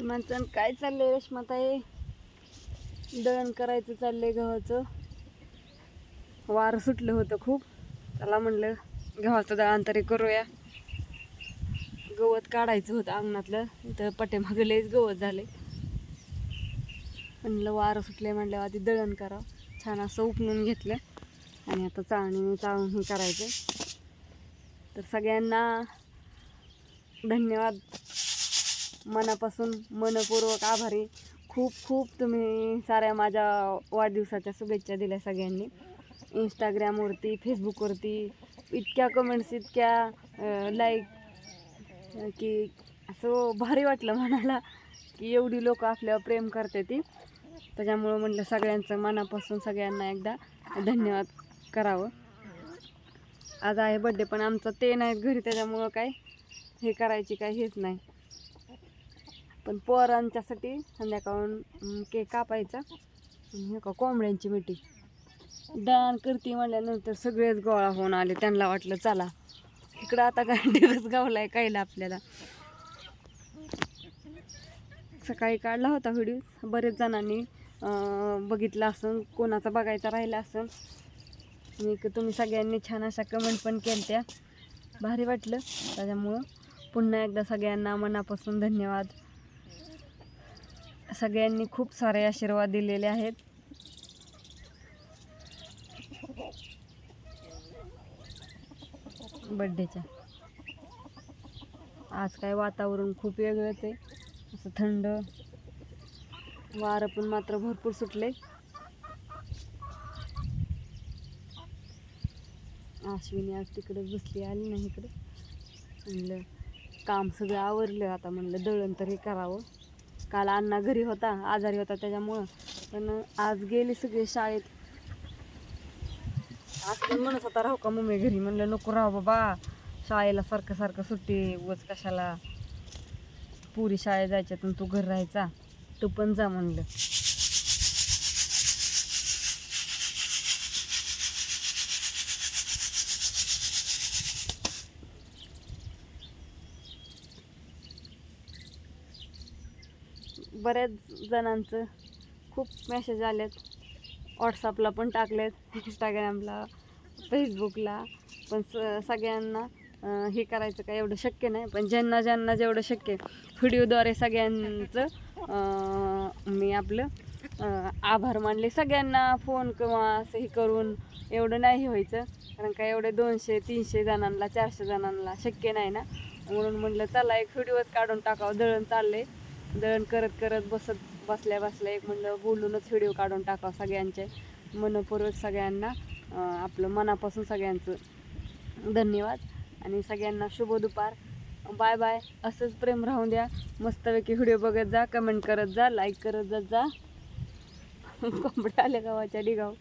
तर माणसानं काय चाललंय रेश्माताई? दळण करायचं चाललंय गव्हाचं. वारं सुटलं होतं खूप. त्याला म्हणलं गव्हाचं दळण तरी करूया. गवत काढायचं होतं अंगणातलं. इथं पाठीमागं लयच गवत झाले म्हणलं वारं सुटले म्हणल्यावर आधी दळण करावं. छान असं उपणून घेतलं. आणि आता चाळणीने चाळून हे करायचं तर सगळ्यांना धन्यवाद. मनापासून मनपूर्वक आभारी. खूप खूप तुम्ही साऱ्या माझ्या वाढदिवसाच्या शुभेच्छा दिल्या सगळ्यांनी. इंस्टाग्रामवरती फेसबुकवरती इतक्या कमेंट्स इतक्या लाईक की असं भारी वाटलं म्हणाला की एवढी लोक आपल्यावर प्रेम करते ती. त्याच्यामुळं म्हटलं सगळ्यांचं मनापासून सगळ्यांना एकदा धन्यवाद करावं. आज आहे बड्डे पण आमचा ते नाहीत घरी त्याच्यामुळं काय हे करायची काय हेच नाही. पण पोरांच्यासाठी संध्याकाळून केक कापायचा. हे का कोंबड्यांची मिठी. दान करते म्हणल्यानंतर सगळेच गोळा होऊन आले. त्यांना वाटलं चला इकडं आता काय दिवस गावलाय कायला आपल्याला. सकाळी काढला होता व्हिडिओ. बरेच जणांनी बघितलं बघितला असून कोणाचा बघायचा राहिला असून आणि एक तुम्ही सगळ्यांनी छान अशा कमेंट पण केल्या भारी वाटलं. त्याच्यामुळं पुन्हा एकदा सगळ्यांना मनापासून धन्यवाद. सगळ्यांनी खूप सारे आशीर्वाद दिलेले आहेत. बड्डेच्या आज काय वातावरण खूप वेगळंच आहे असं थंड वारं पण मात्र भरपूर सुटले. अश्विनी आज तिकडे बसली आली नाही इकडे. म्हणलं काम सगळं आवरलं आता म्हणलं दळण तरी करावं. काल अण्णा घरी होता आजारी होता त्याच्यामुळं. पण आज गेले सगळे शाळेत. आज पण म्हणत होता राहू का मम्मी घरी? म्हणलं नको राहू बाबा. शाळेला सारखं सारखं सुट्टी उगच कशाला. पुरी शाळेत जायच्यातून तू घर राहायचा. तू पण जा म्हणलं. बऱ्याच जणांचं खूप मेसेज आलेत. व्हॉट्सअपला पण टाकलेत इंस्टाग्रामला फेसबुकला पण स सगळ्यांना हे करायचं काय एवढं शक्य नाही. पण ज्यांना ज्यांना जेवढं शक्य व्हिडिओद्वारे सगळ्यांचं मी आपलं आभार मानले. सगळ्यांना फोन किंवा असं हे करून एवढं नाही व्हायचं. कारण का एवढे दोनशे तीनशे जणांना चारशे जणांना शक्य नाही ना. म्हणून म्हटलं चला एक व्हिडिओच काढून टाकावं. दळण चाललंय. दळण करत करत बसत बसल्या बसल्या एक म्हणलं बोलूनच व्हिडिओ काढून टाकावा सगळ्यांचे. मनपूर्वक सगळ्यांना आपलं मनापासून सगळ्यांचं धन्यवाद. आणि सगळ्यांना शुभ दुपार. Bye bye. असंच प्रेम राहून द्या. मस्तपैकी व्हिडिओ बघत जा कमेंट करत जा लाईक करत जात जा. कोंबड्या आल्या गावाच्या डिगाव